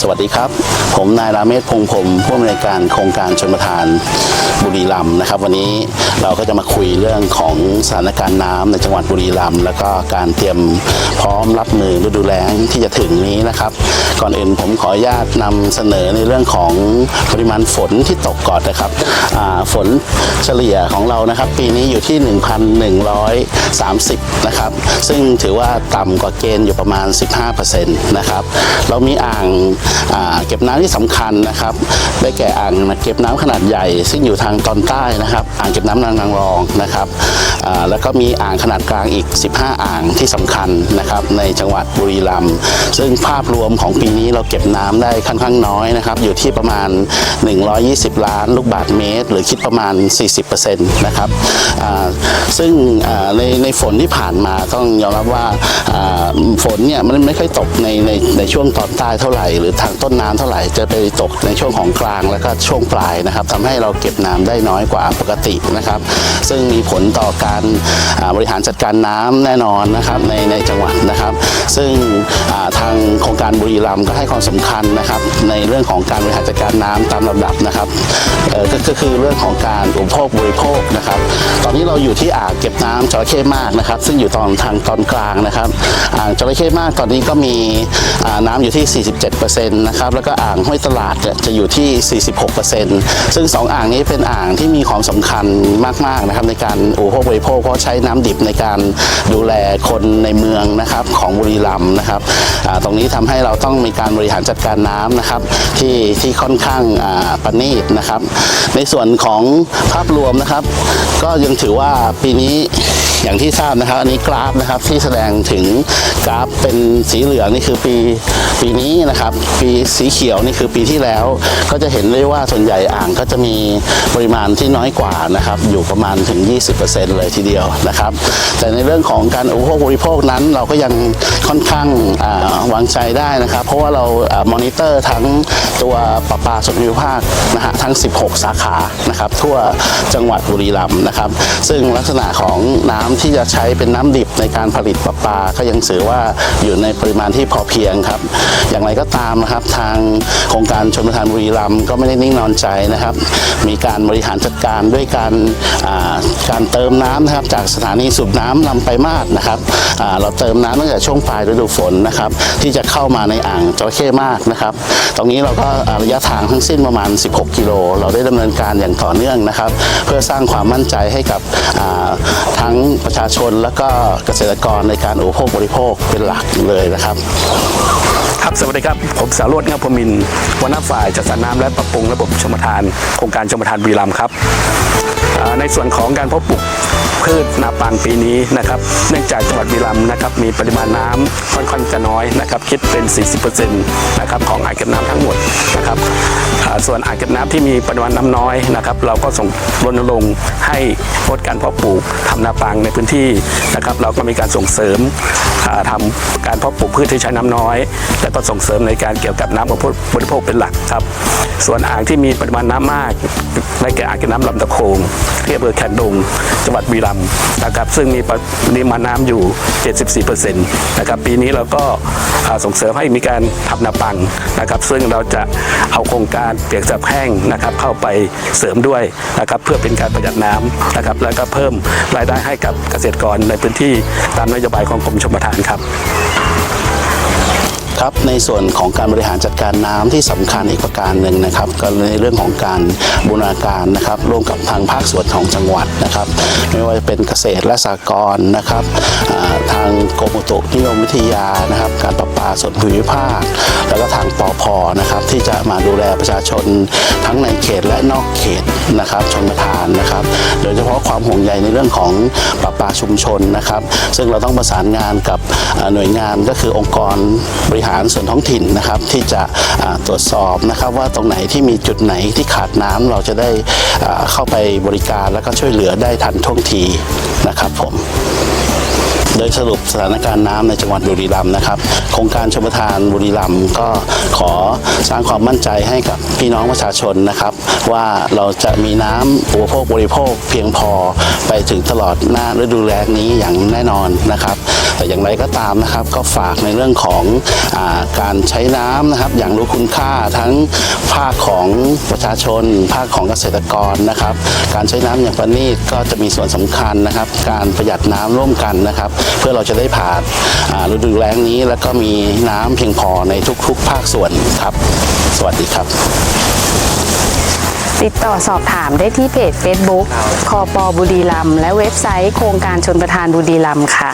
สวัสดีครับ ผมนายราเมศพงษ์พรมผู้อำนวยการโครงการชนประทานบุรีรัมย์นะครับ วันนี้เราก็จะมาคุยเรื่องของสถานการณ์น้ำในจังหวัดบุรีรัมย์แล้วก็การเตรียมพร้อมรับมือฤดูแล้งที่จะถึงนี้นะครับ ก่อนอื่นผมขออนุญาตนำเสนอในเรื่องของปริมาณฝนที่ตกก่อนนะครับฝนเฉลี่ยของเรานะครับ ปีนี้อยู่ที่ 1,130 นะครับ ซึ่งถือว่าต่ำกว่าเกณฑ์อยู่ประมาณ 15%นะครับเรามีอ่างเก็บน้ำที่สำคัญนะครับ ได้แก่อ่างเก็บน้ำขนาดใหญ่ ซึ่งอยู่ทางตอนใต้นะครับ อ่างเก็บน้ำนางนางรองนะครับแล้วก็มีอ่างขนาดกลางอีก 15 อ่างที่สำคัญนะครับในจังหวัดบุรีรัมย์ซึ่งภาพรวมของปีนี้เราเก็บน้ำได้ค่อนข้างน้อยนะครับอยู่ที่ประมาณ 120 ล้านลูกบาศก์เมตร หรือคิดประมาณ 40%นะครับซึ่งในในฝนที่ผ่านมาต้องยอมรับว่าอ่าฝนเนี่ยมันไม่ค่อยตกในในในช่วงตอนใต้เท่าไหร่หรือทางต้นน้ำเท่าไหร่จะไปตกในช่วงของกลางแล้วก็ช่วงปลายนะครับทำให้เราเก็บน้ำได้น้อยกว่าปกตินะครับ ซึ่งมีผลต่อการบริหารจัดการน้ำแน่นอนนะครับในในจังหวัดนะครับ ซึ่ง ทางโครงการบุรีรัมย์ก็ให้ความสำคัญนะครับ ในเรื่องของการบริหารจัดการน้ำตามลำดับนะครับก็คือเรื่องของการอุปโภคบริโภคนะครับ ตอนนี้เราอยู่ที่อ่างเก็บน้ำจระเข้มากนะครับ ซึ่งอยู่ตอนทางตอนกลางนะครับอ่างจระเข้มากตอนนี้ก็มีน้ำอยู่ที่ 47%นะครับแล้วก็อ่างห้วยตลาดจะอยู่ที่ 46%ซึ่งสองอ่างนี้เป็นอ่างที่มีความสำคัญมากๆนะครับในการอุปโภคบริโภคเพราะใช้น้ำดิบในการดูแลคนในเมืองนะครับของบุรีรัมย์นะครับตรงนี้ทำให้เราต้องมีการบริหารจัดการน้ำนะครับที่ที่ค่อนข้างประณีตนะครับ ในส่วนของภาพรวมนะครับ ก็ยังถือว่าปีนี้ อย่างที่ทราบนะครับ อันนี้กราฟนะครับที่แสดงถึงกราฟเป็นสีเหลืองนี่คือปีปีนี้นะครับ ปีสีเขียวนี่คือปีที่แล้ว ก็จะเห็นได้ว่าส่วนใหญ่อ่างก็จะมีปริมาณที่น้อยกว่านะครับ อยู่ประมาณถึง 20%เลยทีเดียวนะครับ แต่ในเรื่องของการอุปโภคบริโภคนั้น เราก็ยังค่อนข้างาวางใจได้นะครับ เพราะว่าเรามอนิเตอร์ทั้งตัวประปาส่วนภูมิภาคนะฮะทั้ง 16 สาขานะครับ ทั่วจังหวัดบุรีรัมย์นะครับ ซึ่งลักษณะของน้ำที่จะใช้เป็นน้ำดิบในการผลิตประปลาก็ยังถือว่าอยู่ในปริมาณที่พอเพียงครับ อย่างไรก็ตามนะครับทางโครงการชนประทานบุรีรัมย์ก็ไม่ได้นิ่งนอนใจนะครับ มีการบริหารจัดการด้วยการการเติมน้ำนะครับจากสถานีสูบน้ำลำไปมาศนะครับเราเติมน้ำตั้งแต่ช่วงปลายฤดูฝนนะครับ ที่จะเข้ามาในอ่างจระเข้มากนะครับ ตรงนี้เราก็ระยะทางทั้งสิ้นประมาณ 16 กิโล เราได้ดำเนินการอย่างต่อเนื่องนะครับ เพื่อสร้างความมั่นใจให้กับทั้งประชาชนและก็เกษตรกรในการอุปโภคบริโภคเป็นหลักเลยนะครับครับสวัสดีครับผมสารวดเงาพมินหัวหน้าฝ่ายจัดสรรน้ำและปรับปรุงระบบชมทานโครงการชมทานบุรีรัมย์ครับในส่วนของการเพาะปลูก พืชนาปังปีนี้นะครับ เนื่องจากจังหวัดบุรีรัมย์นะครับมีปริมาณน้ำค่อนข้างจะน้อยนะครับคิดเป็น 40%นะครับของอ่างเก็บน้ำทั้งหมดนะครับส่วนอ่างเก็บน้ำที่มีปริมาณน้ำน้อยนะครับเราก็ส่งรณรงค์ให้ลดการเพาะปลูกทำนาปังในพื้นที่นะครับ เราก็มีการส่งเสริมอ่าทำการเพาะปลูกพืชที่ใช้น้ำน้อย และก็ส่งเสริมในการเกี่ยวกับน้ำของผู้บริโภคเป็นหลักครับ ส่วนอ่างที่มีปริมาณน้ำมากได้แก่อ่างเก็บน้ำลำตะโคงที่อำเภอแคนดงจังหวัดบุรีรัมนะครับซึ่งมีปริมาณน้ำอยู่ 74%นะครับปีนี้เราก็ส่งเสริมให้มีการทำนาปังนะครับซึ่งเราจะเอาโครงการเปียกจับแห้งนะครับเข้าไปเสริมด้วยนะครับเพื่อเป็นการประหยัดน้ำนะครับแล้วก็เพิ่มรายได้ให้กับเกษตรกรในพื้นที่ตามนโยบายของกรมชลประทานครับ ครับในส่วนของการบริหารจัดการน้ำที่สำคัญอีกประการหนึ่งนะครับก็ในเรื่องของการบูรณาการนะครับร่วมกับทางภาคส่วนของจังหวัดนะครับ ไม่ว่าจะเป็นเกษตรและสหกรณ์นะครับอ่า ทางกรมอุตุนิยมวิทยานะครับ การประปาส่วนภูมิภาค แล้วก็ทางปอพนะครับ ที่จะมาดูแลประชาชนทั้งในเขตและนอกเขตนะครับชนประทานนะครับ โดยเฉพาะความห่วงใยในเรื่องของประปาชุมชนนะครับ ซึ่งเราต้องประสานงานกับหน่วยงานก็คือองค์กรบริหารส่วนท้องถิ่นนะครับ ที่จะตรวจสอบนะครับว่าตรงไหนที่มีจุดไหนที่ขาดน้ำเราจะได้เข้าไปบริการแล้วก็ช่วยเหลือได้ทันท่วงทีนะครับผม โดยสรุปสถานการณ์น้ำในจังหวัดบุรีรัมย์นะครับ โครงการชมทานบุรีรัมย์ก็ขอสร้างความมั่นใจให้กับพี่น้องประชาชนนะครับ ว่าเราจะมีน้ำอุปโภคบริโภคเพียงพอไปถึงตลอดหน้าฤดูแล้งนี้อย่างแน่นอนนะครับ แต่อย่างไรก็ตามนะครับ ก็ฝากในเรื่องของอาการใช้น้ำนะครับ อย่างรู้คุณค่าทั้งภาคของประชาชน ภาคของเกษตรกรนะครับ การใช้น้ำอย่างประณีตก็จะมีส่วนสำคัญนะครับ การประหยัดน้ำร่วมกันนะครับเพื่อเราจะได้ผ่านฤดูแล้งนี้ แล้วก็มีน้ำเพียงพอในทุกๆ ภาคส่วนครับ สวัสดีครับติดต่อสอบถามได้ที่เพจ Facebook คอปอบุรีรัมและเว็บไซต์โครงการชนประทานบุรีรัมค่ะ